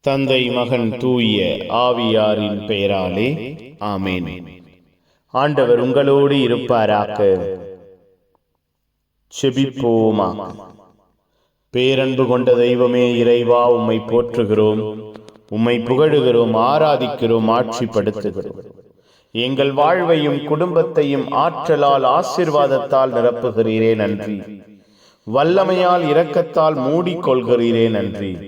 தந்தை மகன் தூய ஆவியாரின் பெயராலே ஆமேன். ஆண்டவர் உங்களோடு இருப்பாராக. செபிப்போமா? பேரன்பு கொண்ட தெய்வமே இறைவா உம்மை போற்றுகிறோம். உம்மை புகழுகிறோம் ஆராதிக்கிறோம் ஆட்சிப்படுத்துகிறோம். எங்கள் வாழ்வையும் குடும்பத்தையும் ஆற்றலால் ஆசிர்வாதத்தால் நிரப்புகிறீரே நன்றி. வல்லமையால் இரக்கத்தால் மூடிக்கொள்கிறீரே நன்றி.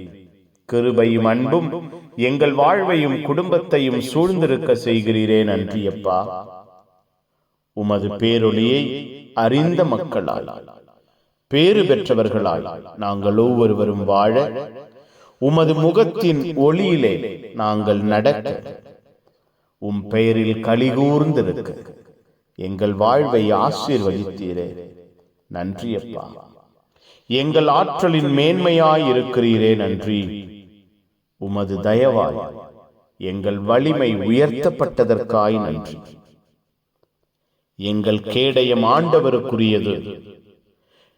கிருபையும் அன்பும் எங்கள் வாழ்வையும் குடும்பத்தையும் சூழ்ந்திருக்க செய்கிறீரே நன்றியப்பா. உமது பேரொளியை அறிந்த மக்களால் பேறு பெற்றவர்களால் நாங்கள் ஒவ்வொருவரும் வாழ உமது முகத்தின் ஒளியிலே நாங்கள் நடக்க உம் பெயரில் கலிகூர்ந்திருக்க எங்கள் வாழ்வை ஆசீர்வதித்தீரே. நன்றியப்பா. எங்கள் ஆற்றலின் மேன்மையாய் இருக்கிறீரே நன்றி. உமது தயவாய் எங்கள் வலிமை உயர்த்தப்பட்டதற்காய் நன்றி. எங்கள் கேடயம் ஆண்டவருக்குரியது.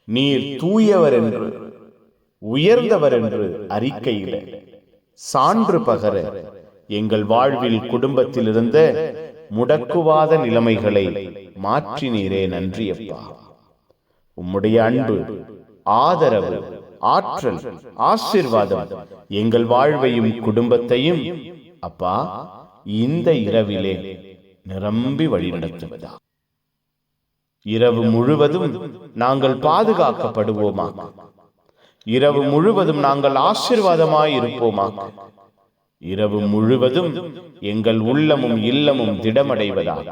நீர் தூயவர் என்று உயர்ந்தவர் என்று அறிக்கையிட சான்று பகர எங்கள் வாழ்வில் குடும்பத்தில் இருந்த முடக்குவாத நிலைமைகளை மாற்றினீரே நன்றி அப்பா உம்முடைய அன்பு ஆதரவு ஆற்றல் ஆசிர்வாதம். எங்கள் வாழ்வையும் குடும்பத்தையும் அப்பா இந்த இரவிலே நிரம்பி வழிநடத்துவதா? இரவு முழுவதும் நாங்கள் பாதுகாக்கப்படுவோமா? இரவு முழுவதும் நாங்கள் ஆசிர்வாதமாய் இருப்போமா இரவு முழுவதும் எங்கள் உள்ளமும் இல்லமும் திடமடைவதாக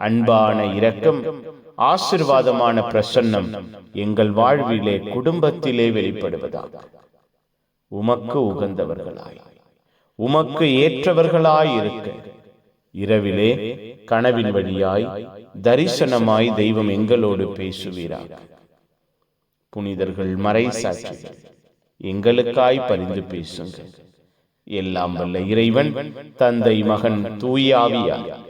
அன்பான இரக்கம் ஆசிர்வாதமான பிரசன்னம் எங்கள் வாழ்விலே குடும்பத்திலே வெளிப்படுவதாக உமக்கு உகந்தவர்களாய் உமக்கு ஏற்றவர்களாய் இருக்க இரவிலே கனவின் வழியாய் தரிசனமாய் தெய்வம் எங்களோடு பேசுவீராக. புனிதர்கள் மறை சாட்சிகள் எங்களுக்காய் பரிந்து பேசுங்க எல்லாம் வல்ல இறைவன் தந்தை மகன் தூயாவியார்